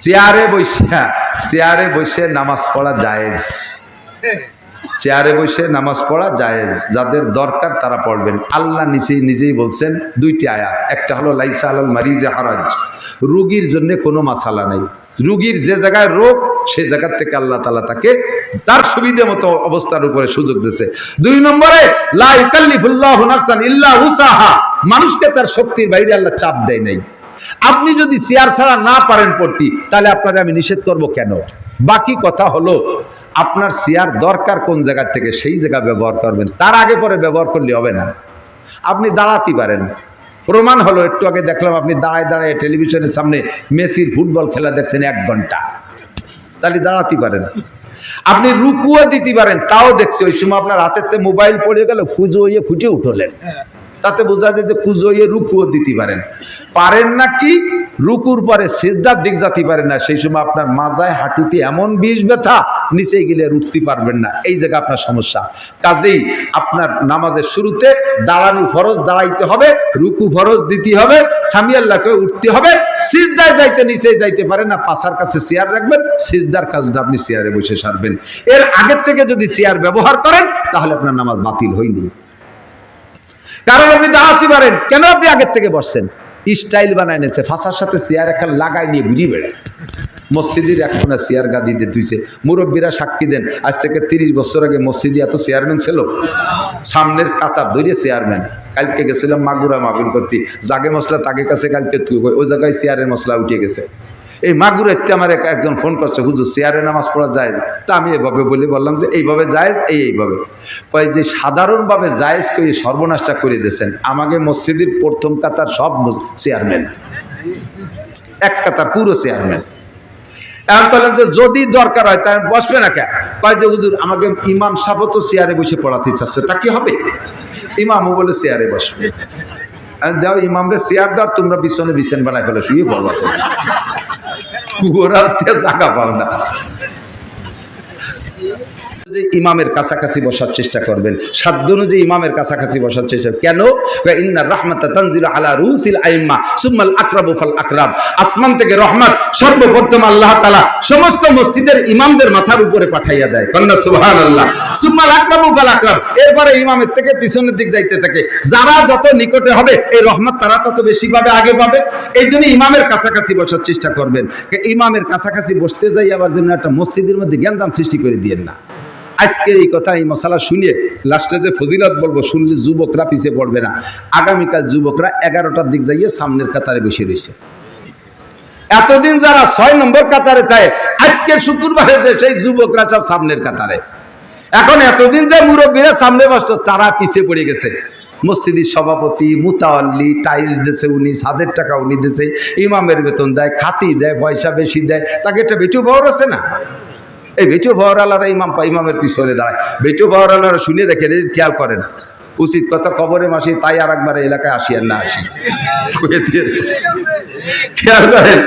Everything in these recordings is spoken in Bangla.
চেয়ারে বসে চেয়ারে বসে নামাজ পড়া জায়েজ। চেয়ারে বসে নামাজ পড়া জায়েজ। যাদের দরকার তারা পড়বেন। আল্লাহ নিজেই নিজেই বলছেন দুইটি আয়াত। একটা হলো, লাইসা আল মারিজে হারাজ। রুগীর জন্য কোনো মাসালা নেই। রুগীর যে জায়গায় রোগ, সে জায়গার থেকে আল্লাহ তালা তাকে তার সুবিধা মতো অবস্থার উপরে সুযোগ দিচ্ছে দুই নম্বরে, লা ইউকাল্লিফুল্লাহু নাফসান ইল্লা উসাহা। মানুষকে তার শক্তির বাইরে আল্লাহ চাপ দেয় নাই। আপনি যদি চেয়ার ছাড়া না পারেন পড়তি, তাহলে আপনাকে আমি নিষেধ করব কেন? বাকি কথা হলো, আপনার চেয়ার দরকার কোন জায়গা থেকে, সেই জায়গা ব্যবহার করবেন। তার আগে পরে ব্যবহার করলে হবে না। আপনি দাঁড়াতে পারেন। প্রমাণ হলো, একটু আগে দেখলাম আপনি দাঁড়ায় দাঁড়ায় টেলিভিশনের সামনে মেসির ফুটবল খেলা দেখছেন এক ঘণ্টা। তাহলে দাঁড়াতে পারেন। আপনি রুকুও দিতে পারেন, তাও দেখছি। ওই সময় আপনার হাতের মোবাইল পড়ে গেল, খুঁজো ইয়ে খুঁটে উঠলেন। তাতে বোঝা যায় যে কুজো ইয়ে রুকুও দিতে পারেন। পারেন না কি? রুকুর পরে সিজদার দিক যাতে পারেন না, সেই সময় আপনার মাজায় হাঁটুতে এমন বিষ ব্যথা, নিচে গেলে উঠতে পারবেন না। এই জায়গা আপনার সমস্যা। কাজেই আপনার নামাজের শুরুতে দাঁড়ানো ফরজ দাঁড়াইতে হবে, রুকু ফরজ দিতে হবে, স্বামী আল্লাহকে উঠতে হবে, সিজদায় যাইতে, নিচে যাইতে পারেন না, পাশার কাছে চেয়ার রাখবেন, সিজদার কাজটা আপনি চেয়ারে বসে সারবেন। এর আগের থেকে যদি চেয়ার ব্যবহার করেন, তাহলে আপনার নামাজ বাতিল হয়নি। কারণ আপনি দাঁড়াতে পারেন। কেন আপনি আগের থেকে বসছেন? স্টাইল বানায় নিয়েছে, ফাঁসার সাথে চেয়ার একটা লাগাই নিয়ে ঘুরিয়ে বেড়ায়। মসজিদের একখানা চেয়ার গাদিতে তুইছে মুরব্বীরা সাক্ষী দেন, আজ থেকে তিরিশ বছর আগে মসজিদে এত চেয়ারম্যান ছিল। সামনের কাতার ধরে চেয়ারম্যান। কালকে গেছিলাম মাগুরা মাগুর করতে। জাগে মশলা তাকে কাছে কালকে তুই ওই জায়গায় চেয়ারের মশলা উঠে গেছে। এই মাগুরেতে আমার এক- একজন ফোন করছে, হুজুর, চেয়ারে নামাজ পড়া যায় তা আমি এভাবে বলে, বললাম যে, এইভাবে জায়েজ, এই এইভাবে। কয় যে, সাধারণভাবে জায়েজ করে সর্বনাশটা করে দিয়েছেন। আমাকে মসজিদের প্রথম কাতার সব চেয়ারম্যান। এক কাতার পুরো চেয়ারম্যান। এখন বললাম যে, যদি দরকার হয়, তাহলে বসবে না কেন? কয় যে, হুজুর, আমাকে ইমাম সাহেব তো চেয়ারে বসে পড়াতে চাচ্ছে তা কি হবে? ইমামও বলে, চেয়ারে বসবে। দাও, ইমামরে চেয়ার দাও, তোমরা বিছনে বিছান বানায় ফেলে, শুয়ে পড়বা তো ওরা হচ্ছে জায়গা পাও না। যে ইমামের কাছাকাছি বসার চেষ্টা করবেন। সাধ্য অনুযায়ী ইমামের কাছাকাছি বসার চেষ্টা কেন? ইন্না রহমাতা তানজিল আলা রুসিল আইম্মা, সুম্মাল আকরাবু ফাল আকরাব। আসমান থেকে রহমত সর্বপ্রথম আল্লাহ তাআলা সমস্ত মসজিদের ইমামদের মাথার উপরে পাঠাইয়া দেয়। কন্যা সুবহানাল্লাহ। সুম্মাল আকরাবু ফাল আকরাব। এরপরে ইমামের থেকে পিছনের দিক যাইতে থাকে। যারা যত নিকটে হবে, এই রহমত তারা তত বেশি পাবে, আগে পাবে। এই জন্য ইমামের কাছাকাছি বসার চেষ্টা করবেন। ইমামের কাছাকাছি বসতে যাই আবার জন্য একটা মসজিদের মধ্যে জ্ঞানজাম সৃষ্টি করে দিয়েন না। আজকে এই কথা, এই মশালা শুনিয়ে লাস্টে যে ফজিলত বলব, শুনলে যুবকরা পিছিয়ে পড়বে না। আগামীকাল যুবকরা এগারোটার দিক যাইয়ে সামনের কাতারে বসে রয়েছে। এতদিন যারা ছয় নম্বর কাতারে থাকে আজকে শুক্রবারে যে সেই যুবকরা সব সামনের কাতারে। এখন এতদিন যে মুরব্বীরা সামনে বসতো, তারা পিছিয়ে পড়ে গেছে। মসজিদের সভাপতি মুতাওয়াল্লি টাইলস দিছে উনি, সাদের টাকা উনি দিছে, ইমামের বেতন দেয়, খাতি দেয়, পয়সা বেশি দেয়, তাকে একটা বেটু বহর আছে না? এই বেটু বহরালারা ইমাম পা ইমামের পিছনে দাঁড়ায়। বেটু বহরালারা শুনে রেখে দিন, খেয়াল করেন উচিত কথা কবরে মাসি তাই আর একবার এলাকায় আসি আর না আসি। খেয়াল করেন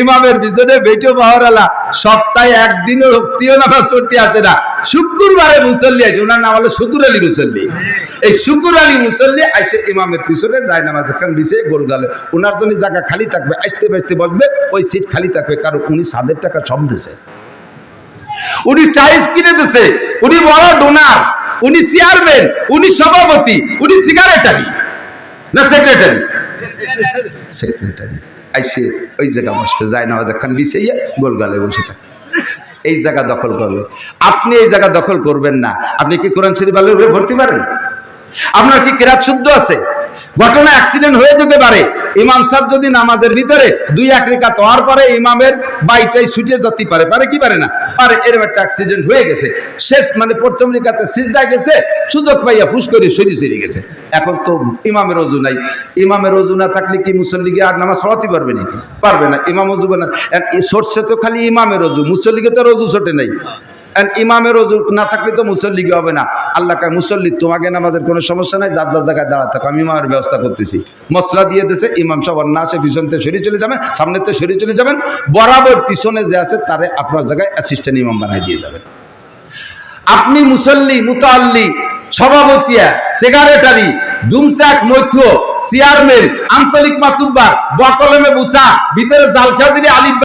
ইমামের পিছনে বেটু বহরালা সপ্তাহে একদিনও রক্তিও নামাজ পড়তে আসে না। শুক্রবারে মুসল্লি আছে ওনার নাম হলো শুকুর আলী মুসল্লি। এই শুকুর আলী মুসল্লি আইসে ইমামের পিছনে যায় নামাজ খান বিছে গোল গালে ওনার জন্য জায়গা খালি থাকবে আসতে বাসতে বসবে ওই সিট খালি থাকবে কারণ উনি সাদের টাকা সব দিছে উনি টাইলস কিনে দিছে, উনি বড় ডোনার, উনি চেয়ারম্যান, উনি সভাপতি, উনি সিগারেটারি না সেক্রেটারি সেক্রেটারি আইসে ওই জায়গা বসবে যায় না খান বিছাইয়া গোল গালে বসে থাকে। এই জায়গা দখল করবে। আপনি এই জায়গা দখল করবেন না। আপনি কি কোরআন শরীফ উপরে ভর্তি পারেন? আপনার কি কেরাত শুদ্ধ আছে? ঘটনা অ্যাক্সিডেন্ট হয়ে যেতে পারে। ইমাম সাহেব যদি নামাজের ভিতরে দুই এক রেখা হওয়ার পরে ইমামের বাইটাই ছুটে যেতে পারে পারে কি পারে না? পারে, এরকম একটা অ্যাক্সিডেন্ট হয়ে গেছে। শেষ মানে প্রথম রেখাতে সিজদা গেছে, সুযোগ পাইয়া ফুস করে সরি সরি গেছে। এখন তো ইমামের অজু নাই। ইমামের অজু না থাকলে কি মুসল্লিকে আর নামাজ পড়াতে পারবে নাকি? পারবে না, ইমাম অজু না। সরষে তো খালি ইমামের অজু, মুসল্লিকে তো রজু ছোটে নাই। ইমামের অজু না থাকলে তো মুসল্লিকে হবে না। আল্লাহ কায়, মুসল্লি, তোমাকে নামাজের কোনো সমস্যা নাই, যার যার জায়গায় দাঁড়া থাকো, আমি ইমামের ব্যবস্থা করতেছি। মশলা দিয়ে দিয়েছে ইমাম সব না আসে পিছনতে সরিয়ে চলে যাবেন সামনেতে সরিয়ে চলে যাবেন, বরাবর পিছনে যে আছে, তারে আপনার জায়গায় অ্যাসিস্ট্যান্ট ইমাম বানাই দিয়ে যাবেন। আপনি মুসল্লি, মুতাল্লি, সভাপতিয়া, সেক্রেটারি, দুমসাক মৈথ চেয়ারম্যান, আঞ্চলিক মাতুব্বার, বকলমে বুথা ভিতরে জালখা দিলে আলিম